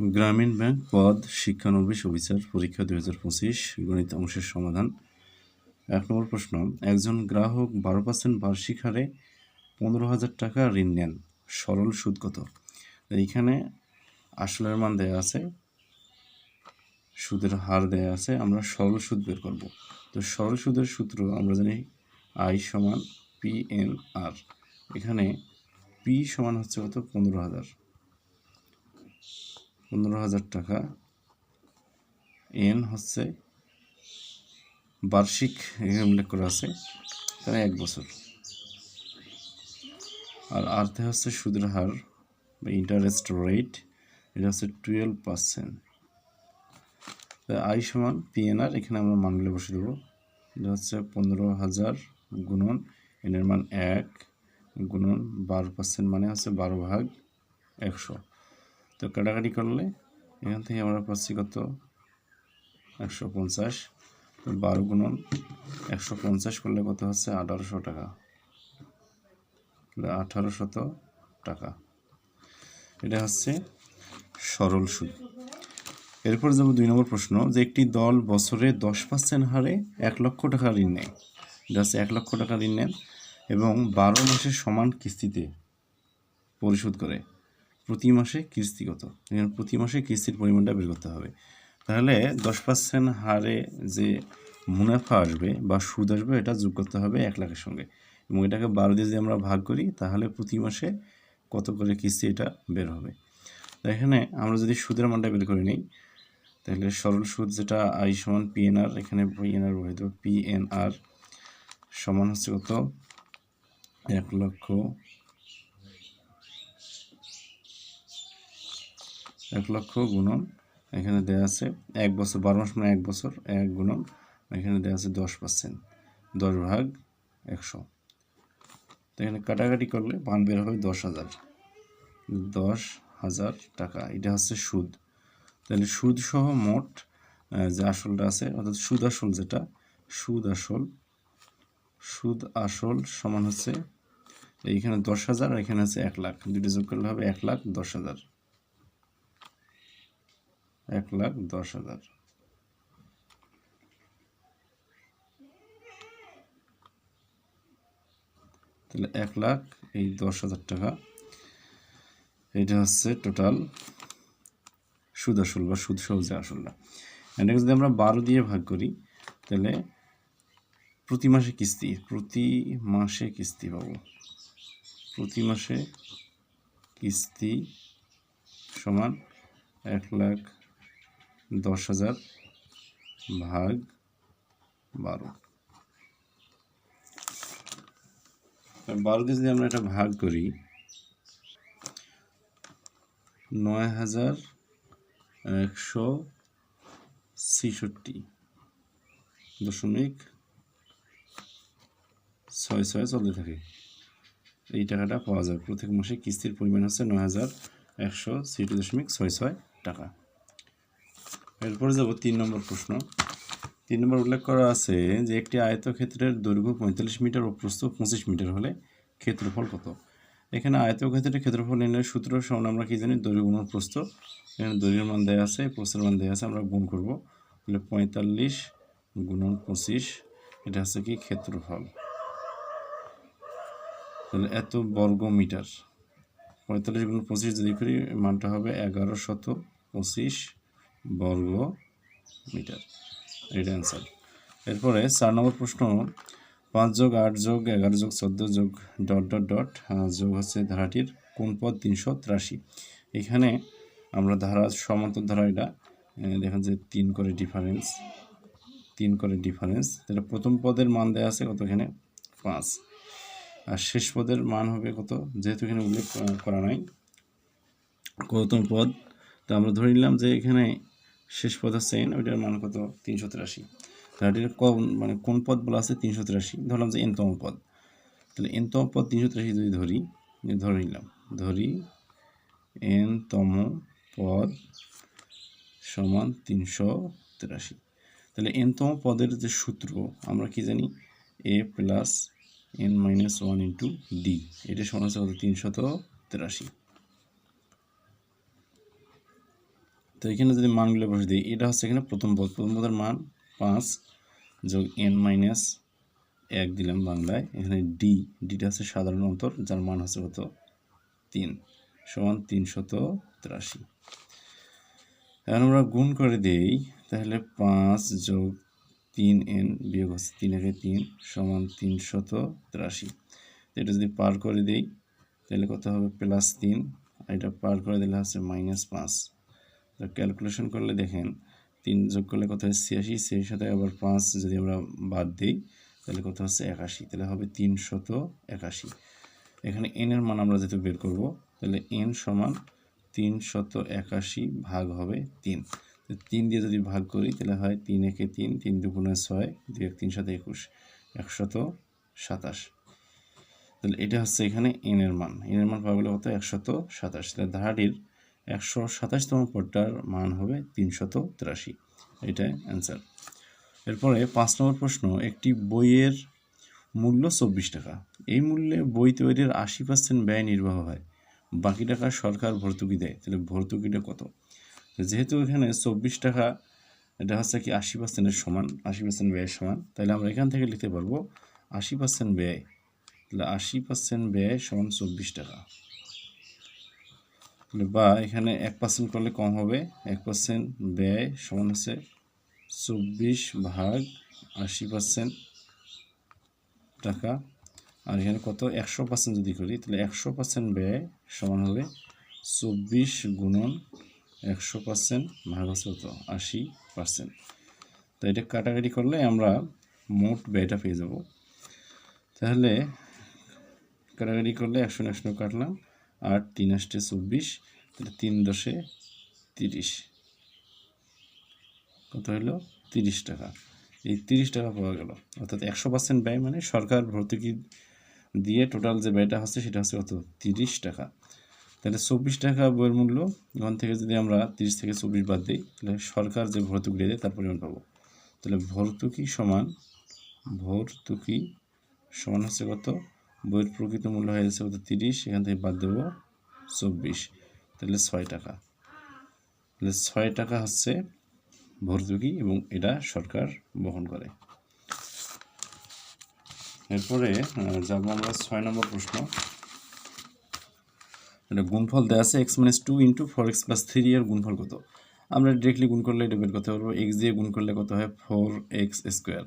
গ্রামীণ ব্যাংক পদ, শিক্ষানবিশ অফিসার, পরীক্ষা দুই হাজার পঁচিশ, গণিত অংশের সমাধান। এক নম্বর প্রশ্ন, একজন গ্রাহক বারো পার্সেন্ট বার্ষিক হারে পনেরো হাজার টাকা ঋণ নেন, সরল সুদ কত? এইখানে আসলের মান দেয়া আছে, সুদের হার দেয়া আছে, আমরা সরল সুদ বের করব। তো সরল সুদের সূত্র আমরা জানি আই সমান পি এন আর, এখানে পি সমান হচ্ছে কত? পনেরো হাজার। পনেরো হাজার টাকা। এন হচ্ছে বার্ষিক এখানে উল্লেখ করা আছে তাহলে এক বছর। আর আর্থে হচ্ছে সুদের হার বা ইন্টারেস্ট রেট এটা হচ্ছে টুয়েলভ পার্সেন্ট আই সমান পিএনআর এখানে আমরা মানগুলো বসে দেবো। এটা হচ্ছে পনেরো হাজার গুণন এনের মান এক, গুণন বারো পার্সেন্ট মানে হচ্ছে বারো ভাগ একশো। তো কাটাকাটি করলে এখান থেকে আমরা পাচ্ছি কত? একশো পঞ্চাশ। তো বারো গুণন একশো পঞ্চাশ করলে কত হচ্ছে? আঠারোশো টাকা। আঠারোশত টাকা। এটা হচ্ছে সরল সুদ। এরপর যাব দুই নম্বর প্রশ্ন যে একটি দল বছরে দশ পার্সেন্ট হারে এক লক্ষ টাকা ঋণ নেয়। এটা হচ্ছে এক লক্ষ টাকা ঋণ নেন এবং বারো মাসের সমান কিস্তিতে পরিশোধ করে। প্রতি মাসে কিস্তি কত এখানে প্রতি মাসে কিস্তির পরিমাণটা বের করতে হবে। তাহলে দশ পার্সেন্ট হারে যে মুনাফা আসবে বা সুদ আসবে, এটা যোগ করতে হবে এক লাখের সঙ্গে। এবং এটাকে বারো দিয়ে যদি আমরা ভাগ করি, তাহলে প্রতি মাসে কত করে কিস্তি এটা বের হবে? তো এখানে আমরা যদি সুদের মানটা বের করে নিই, তাহলে সরল সুদ যেটা আই সমান পিএনআর এখানে পিএনআর দেবো। পিএনআর সমান হচ্ছে কত? এক লক্ষ এক লক্ষ গুণন এখানে দেওয়া আছে এক বছর, বারো মাস মানে এক বছর, এক গুণন এখানে দেওয়া আছে দশ পার্সেন্ট দশ ভাগ একশো। তো এখানে কাটাকাটি করলে মান বের হবে দশ হাজার। দশ হাজার টাকা, এটা হচ্ছে সুদ। তাহলে সুদ সহ মোট যে আসলটা আছে, অর্থাৎ সুদ আসল যেটা, সুদ আসল সুদ আসল সমান হচ্ছে, এইখানে দশ হাজার এখানে আছে এক লাখ। দুটো যোগ করলে হবে এক লাখ দশ হাজার। এক লাখ দশ হাজার। তাহলে এক লাখ এই দশ হাজার টাকা, এটা হচ্ছে টোটাল সুদ আসল বা সুদ সহ যে আসলটা এটাকে যদি আমরা বারো দিয়ে ভাগ করি, তাহলে প্রতি মাসে কিস্তি, প্রতি মাসে কিস্তি পাবো। প্রতি মাসে কিস্তি সমান এক লাখ দশ হাজার ভাগ বারো। বারো দিয়ে যদি আমরা এটা ভাগ করি, নয় হাজার একশো ছেষট্টি দশমিক ছয় ছয় চলতে থাকে। এই টাকাটা পাওয়া যায়। প্রত্যেক মাসে কিস্তির পরিমাণ হচ্ছে নয় হাজার একশো ছিয়াশি দশমিক ছয় ছয় টাকা। এরপরে যাব তিন নম্বর প্রশ্ন। তিন নম্বর উল্লেখ করা আছে যে একটি আয়তক্ষেত্রের দৈর্ঘ্য পঁয়তাল্লিশ মিটার ও প্রস্থ পঁচিশ মিটার হলে ক্ষেত্রফল কত? এখানে আয়তক্ষেত্রের ক্ষেত্রফল নির্ণয়ের সূত্র সমান আমরা কি জানি? দৈর্ঘ্য গুণ প্রস্থ। এখানে দৈর্ঘ্যের মান দেওয়া আছে, প্রস্থের মান দেওয়া আছে, আমরা গুণ করব। তাহলে পঁয়তাল্লিশ গুণন পঁচিশ, এটা হচ্ছে কি ক্ষেত্রফল। তাহলে এত বর্গ মিটার। পঁয়তাল্লিশ গুণ পঁচিশ যদি করি, মানটা হবে এগারো শত পঁচিশ বর্গ মিটার। এটা অ্যান্সার এরপরে চার নম্বর প্রশ্ন, পাঁচ যোগ আট যোগ এগারো যোগ চোদ্দ যোগ ডট ডট ডট যোগ হচ্ছে ধারাটির কোন পদ তিনশো তিরাশি। এখানে আমরা ধারা, সমান্তর ধারা এটা দেখেন যে তিন করে ডিফারেন্স তিন করে ডিফারেন্স তাহলে প্রথম পদের মান দেওয়া আছে কত এখানে পাঁচ। আর শেষ পদের মান হবে কত? যেহেতু এখানে উল্লেখ করা নাই। কতম পদ, তো আমরা ধরে নিলাম যে এখানে শেষ পদ হচ্ছে এন ওইটার মান কত? তিনশো তিরাশি। ধারাটির কোন মানে কোন পদ বলা আছে? তিনশো তিরাশি। ধরলাম যে এনতম পদ। তাহলে এনতম পদ, তিনশো তিরাশি যদি ধরি ধরে নিলাম, ধরি এনতম পদ সমান তিনশো তিরাশি। তাহলে এনতম পদের যে সূত্র, আমরা কি জানি? A plus N minus one into D এটা সমান হচ্ছে কত? তিনশত তিরাশি। তো এখানে যদি মানগুলো বসে দিই, এটা হচ্ছে এখানে প্রথম পদ। প্রথম পদের মান পাঁচ যোগ এন মাইনাস এক দিলাম বাংলায়। এখানে ডি ডিটা হচ্ছে সাধারণ অন্তর, যার মান হচ্ছে কত? তিন সমান তিনশত তিরাশি। এখন আমরা গুণ করে দেই, তাহলে পাঁচ যোগ তিন এন বিয়োগ হচ্ছে তিন একে তিন সমান তিনশত তিরাশি। এটা যদি পার করে দেই, তাহলে কত হবে? প্লাস তিন। এটা পার করে দিলে হচ্ছে মাইনাস পাঁচ। তো ক্যালকুলেশন করলে দেখেন তিন যোগ করলে কত হয়? ছিয়াশি সেই সাথে আবার পাঁচ যদি আমরা বাদ দিই, তাহলে কত হচ্ছে? একাশি। তাহলে হবে তিনশত একাশি। এখানে এনের মান আমরা যেহেতু বের করব, তাহলে এন সমান তিনশত একাশি ভাগ হবে তিন। তিন দিয়ে যদি ভাগ করি, তাহলে হয় তিন একে তিন তিন দুগুণে ছয়, দুই এক তিন সাথে একুশ একশত সাতাশ। তাহলে এটা হচ্ছে এখানে এনের মান। এন এর মান পাওয়া গেলে কত? একশত সাতাশ। তাহলে ধারাটির একশো সাতাশতম পদটার মান হবে তিনশত তিরাশি। এটাই অ্যান্সার এরপরে পাঁচ নম্বর প্রশ্ন, একটি বইয়ের মূল্য চব্বিশ টাকা। এই মূল্যে বই তৈরির আশি পার্সেন্ট ব্যয় নির্বাহ হয়। বাকি টাকা সরকার ভর্তুকি দেয়। তাহলে ভর্তুকিটা কত? যেহেতু এখানে চব্বিশ টাকা, এটা হচ্ছে কি আশি পার্সেন্টের সমান, আশি পার্সেন্ট ব্যয়ের সমান, তাহলে আমরা এখান থেকে লিখতে পারব আশি পার্সেন্ট ব্যয়। তাহলে আশি পার্সেন্ট ব্যয় সমান চব্বিশ টাকা। তাহলে বা এখানে এক পার্সেন্ট করলে কম হবে, এক পার্সেন্ট ব্যয় সমান হচ্ছে চব্বিশ ভাগ আশি পার্সেন্ট টাকা। আর এখানে কত? একশো পার্সেন্ট যদি করি, তাহলে একশো পার্সেন্ট ব্যয় সমান হবে চব্বিশ গুণন একশো পার্সেন্ট ভাগ হচ্ছে কত? আশি পার্সেন্ট তো এটা কাটাকাটি করলে আমরা মোট ব্যয়টা পেয়ে যাব। তাহলে কাটাকাটি করলে একশো একশো কাটলাম। আর তিন আষ্টে চব্বিশ, তাহলে তিন দশে তিরিশ। কত হলো? তিরিশ টাকা। এই তিরিশ টাকা পাওয়া গেল। অর্থাৎ একশো পার্সেন্ট ব্যয় মানে সরকার ভর্তুকি দিয়ে টোটাল যে ব্যয়টা হচ্ছে, সেটা হচ্ছে কত? তিরিশ টাকা। তাহলে চব্বিশ টাকা বইয়ের মূল্য, ওখান থেকে যদি আমরা তিরিশ থেকে চব্বিশ বাদ দিই, তাহলে সরকার যে ভর্তুকি দেয়, তার পরিমাণ পাবো। তাহলে ভর্তুকি সমান ভর্তুকি সমান হচ্ছে কত? বইয়ের প্রকৃত মূল্য হয়ে যাচ্ছে কত? তিরিশ, এখান থেকে বাদ দেবো চব্বিশ। তাহলে ছয় টাকা। তাহলে ছয় টাকা হচ্ছে ভর্তুকি এবং এটা সরকার বহন করে। এরপরে যাব আমরা ছয় নম্বর প্রশ্ন। এটা গুণফল দেওয়া আছে, X minus two into four X plus three এর গুণফল কত? আমরা ডিরেক্টলি গুণ করলে এটা বের করতে পারব। এক্স দিয়ে গুণ করলে কত হয়? Four X square.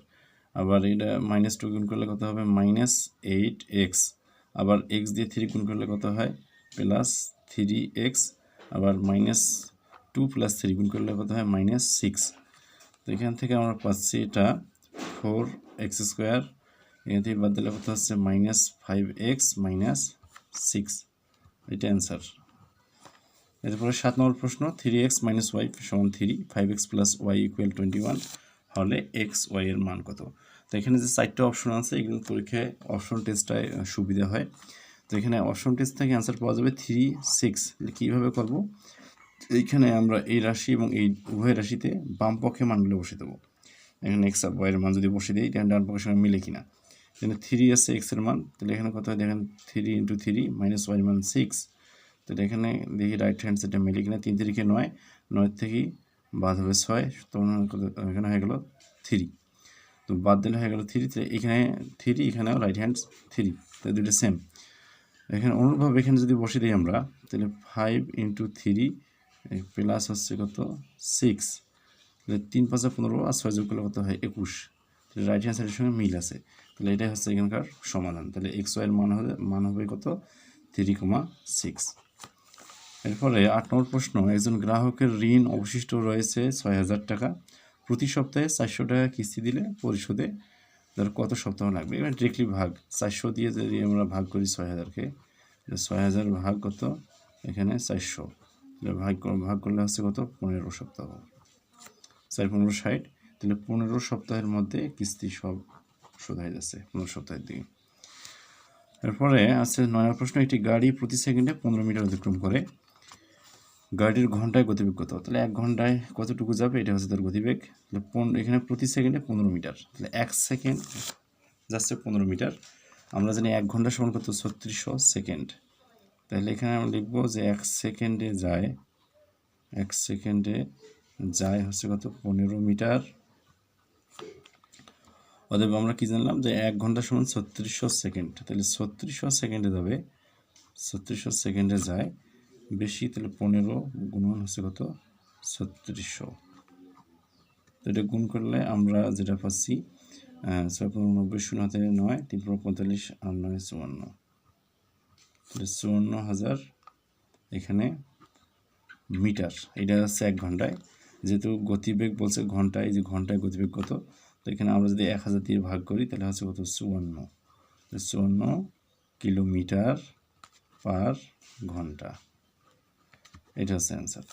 আবার এটা মাইনাস টু গুণ করলে কত হবে? মাইনাস এইট এক্স আবার এক্স দিয়ে থ্রি গুণ করলে কত হয়? প্লাস থ্রি এক্স আবার মাইনাস টু প্লাস থ্রি গুণ করলে কত হয়? মাইনাস সিক্স তো এখান থেকে আমরা পাচ্ছি এটা ফোর এক্স স্কোয়ার এখান থেকে বাদ দিলে কত হচ্ছে? Minus five X minus six এটা অ্যান্সার এরপরে সাত নম্বর প্রশ্ন থ্রি এক্স মাইনাস ওয়াই সমান three five X plus Y equal twenty one হলে এক্স ওয়াই এর মান কত? তো এখানে যে চারটে অপশন আছে, এগুলো পরীক্ষায় অপশন টেস্টটায় সুবিধা হয়। তো এখানে অপশন টেস্ট থেকে অ্যান্সার পাওয়া যাবে থ্রি সিক্স কীভাবে করব? এইখানে আমরা এই রাশি এবং এই উভয় রাশিতে বাম পক্ষে মানগুলো বসে দেবো। এখানে এক্স আর ওয়াইয়ের মান যদি বসে দিই তাহলে ডান পক্ষের সঙ্গে মিলে কিনা? এখানে থ্রি আছে এক্সের মান, তাহলে এখানে কত হয়? দেখেন three into three minus Y মান সিক্স তাহলে এখানে দেখি রাইট হ্যান্ড সাইডে মিলে কিনা? তিন তিরিখে নয় নয় থেকেই বাদ হবে ছয় তখন এখানে হয়ে গেল থ্রি তো বাদ দিলে হয়ে গেল থ্রি এখানে থ্রি এখানেও রাইট হ্যান্ড থ্রি তাহলে দুটো সেম এখানে অনুরূপভাবে এখানে যদি বসে দিই আমরা, তাহলে ফাইভ ইন্টু থ্রি প্লাস হচ্ছে কত? সিক্স তাহলে তিন পাঁচা পনেরো আর ছয় যোগ করলে কত হয়? একুশ। তাহলে রাইট হ্যান্ড সাইডের সঙ্গে মিল আছে। তাহলে এটাই হচ্ছে এখানকার সমাধান। তাহলে এক্স ওয়াইয়ের মান হবে মান হবে কত? থ্রি কমা সিক্স এরপরে আট নম্বর প্রশ্ন, একজন গ্রাহকের ঋণ অবশিষ্ট রয়েছে ছয় হাজার টাকা। প্রতি সপ্তাহে চারশো টাকা কিস্তি দিলে পরিশোধে ধর কত সপ্তাহ লাগবে? এবার ডিরেক্টলি ভাগ, চারশো দিয়ে যদি আমরা ভাগ করি ছয় হাজারকে ছয় হাজার ভাগ কত? এখানে চারশো। ভাগ ভাগ করলে হচ্ছে কত? পনেরো সপ্তাহ। চার পনেরো ষাট, তাহলে পনেরো সপ্তাহের মধ্যে কিস্তি সব শোধ হয়ে যাচ্ছে, পনেরো সপ্তাহের দিকে। এরপরে আছে নয় প্রশ্ন, একটি গাড়ি প্রতি সেকেন্ডে পনেরো মিটার অতিক্রম করে। গাড়ির ঘন্টায় গতিবেগ কত? তাহলে এক ঘন্টায় কতটুকু যাবে? এটা হচ্ছে তার গতিবেগ। তাহলে এখানে প্রতি সেকেন্ডে পনেরো মিটার। তাহলে এক সেকেন্ড যাচ্ছে পনেরো মিটার। আমরা জানি এক ঘণ্টা সমান কত? ছত্রিশশো সেকেন্ড। তাহলে এখানে আমরা লিখব যে এক সেকেন্ডে যায় এক সেকেন্ডে যায় হচ্ছে কত? পনেরো মিটার। অতএব আমরা কি জানলাম যে এক ঘণ্টা সমান ছত্রিশশো সেকেন্ড। তাহলে ছত্রিশশো সেকেন্ডে যাবে। ছত্রিশশো সেকেন্ডে যায়। বেশি, তাহলে পনেরো গুণন হচ্ছে কত? ছত্রিশশো। তো এটা গুণ করলে আমরা যেটা পাচ্ছি ছয় পনেরো শূন্য হাতে নয়, তিন পঁয়তাল্লিশ আর নয় চুয়ান্ন। চুয়ান্ন হাজার এখানে মিটার, এটা হচ্ছে এক ঘন্টায়। যেহেতু গতিবেগ বলছে ঘন্টায় যে ঘন্টায় গতিবেগ কত? তো এখানে আমরা যদি এক হাজার দিয়ে ভাগ করি, তাহলে হচ্ছে কত? চুয়ান্ন। চুয়ান্ন কিলোমিটার পার ঘণ্টা। এটা হচ্ছে অ্যান্সার